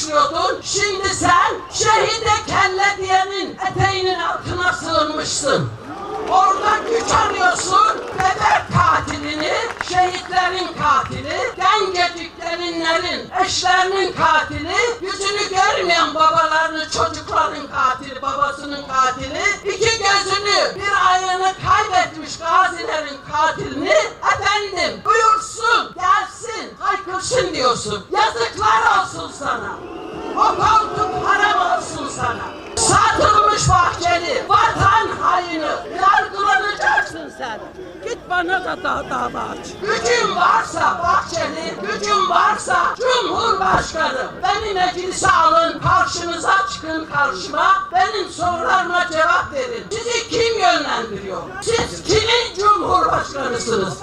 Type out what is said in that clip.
düşünüyordun. Şimdi sen şehide kelle diyenin eteğinin altına sığınmışsın. Orada güç arıyorsun, bebek katilini, şehitlerin katili, dengeciklerinlerin, eşlerinin katili, yüzünü görmeyen babalarını, çocukların katili, babasının katili, iki gözünü, bir ayağını kaybetmiş gazilerin katilini, efendim buyursun, gelsin, haykırsın diyorsun. Yazıklar olsun sana. Sen. Git bana da da dava aç. Gücün varsa Bahçeli, gücün varsa Cumhurbaşkanı beni meclise alın, karşınıza çıkın karşıma, benim sorularıma cevap verin. Sizi kim yönlendiriyor? Siz kimin Cumhurbaşkanısınız?